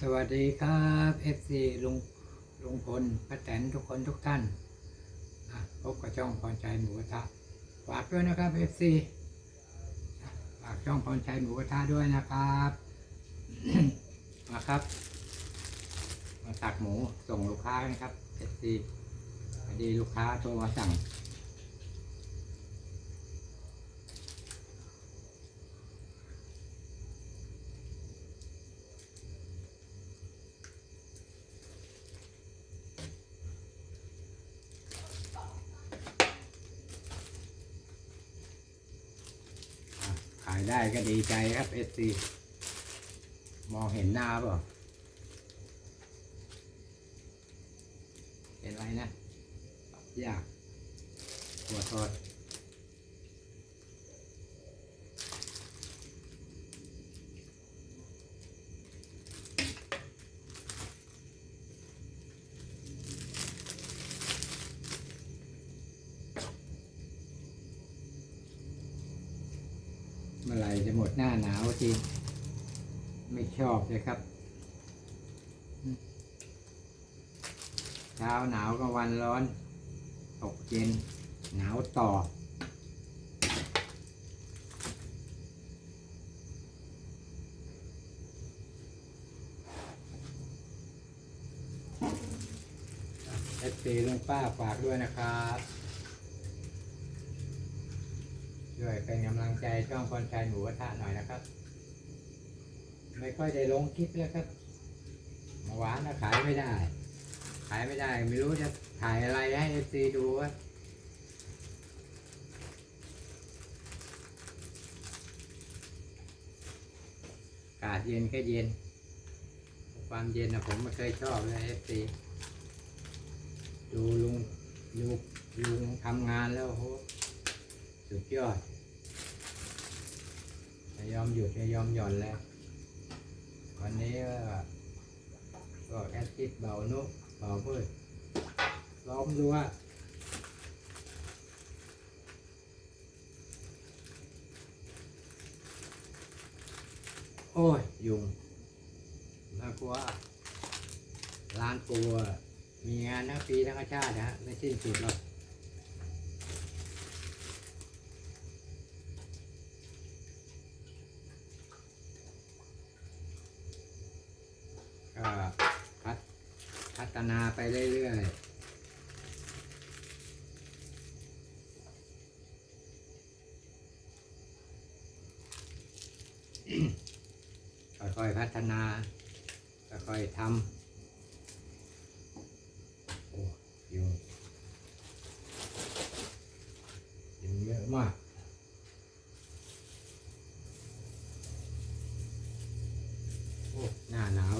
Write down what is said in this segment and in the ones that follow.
สวัสดีครับ FC ลุงลุงพลป้าแตนทุกคนทุกท่านพบกับช่องพรชัยหมูกระทะฝากด้วยนะครับ FC ฝากช่องพรชัยหมูกระทะด้วยนะครับมาครับ มาตักหมูส่งลูกค้ากันครับ FC พอดีลูกค้าโทรมาสั่งายได้ก็ดีใจครับเอซีมองเห็นหน้าเปล่าเป็นไรนะ ยากหัวทอด มื่อไหร่จะหมดหน้าหนาวจริงไม่ชอบเลยครับ เช้าหนาวก็วันร้อน ตกเย็น หนาวต่อ เอฟซีลุงป้าฝากด้วยนะครับ ช่วยเป็นกำลังใจช่องคนชายหมูกระทะหน่อยนะครับ ไม่ค่อยได้ลงคลิปแล้วครับเมื่อวานนะขายไม่ได้ ขายไม่ได้ ไม่รู้จะถ่ายอะไรให้เอฟซีดูวะอากาศเย็นแค่เย็น ความเย็นนะผมไม่เคยชอบเลยเอฟซีดูลุงลุงลุงทำงานแล้วโหสุดยอด ไม่ยอมหยุดไม่ยอมหย่อนแล้ววันนี้ก็แอดทิดเบานุเบาพืชล้อมรั้วโอ้ย ยุงน่ากลัวร้านปูอะมีงานทั้งปีทั้งชาตินะฮะ ไม่สิ้นสุดหรอกพัฒ พัฒนาไปเรื่อยๆค่อยๆพัฒนา ค่อยๆทำโอ้ยุงยุงเยอะมาก โอ้ หน้าหนาว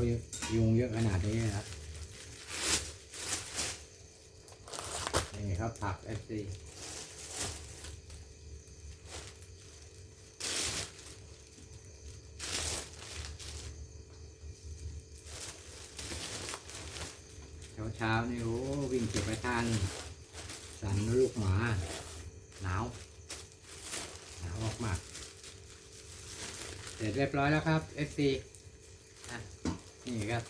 ยุงเยอะขนาดนี้นะครับ นี่ ครับผักเอฟซีเช้าเช้านี่โอ้วิ่งเก็บไปทานสันลูกหมา หนาว หนาวมาก เสร็จเรียบร้อยแล้วครับ FC อะนี่ครับ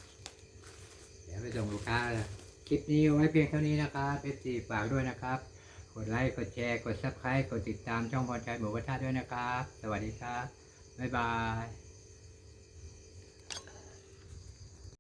เดี๋ยวไปส่งลูกค้าแล้ว คลิปนี้เอาไว้เพียงเท่านี้นะครับ FC ฝากด้วยนะครับ กดไลค์ กดแชร์ กด Subscribe กดติดตามช่องพรชัยหมูกระทะด้วยนะครับ สวัสดีครับ บ๊ายบาย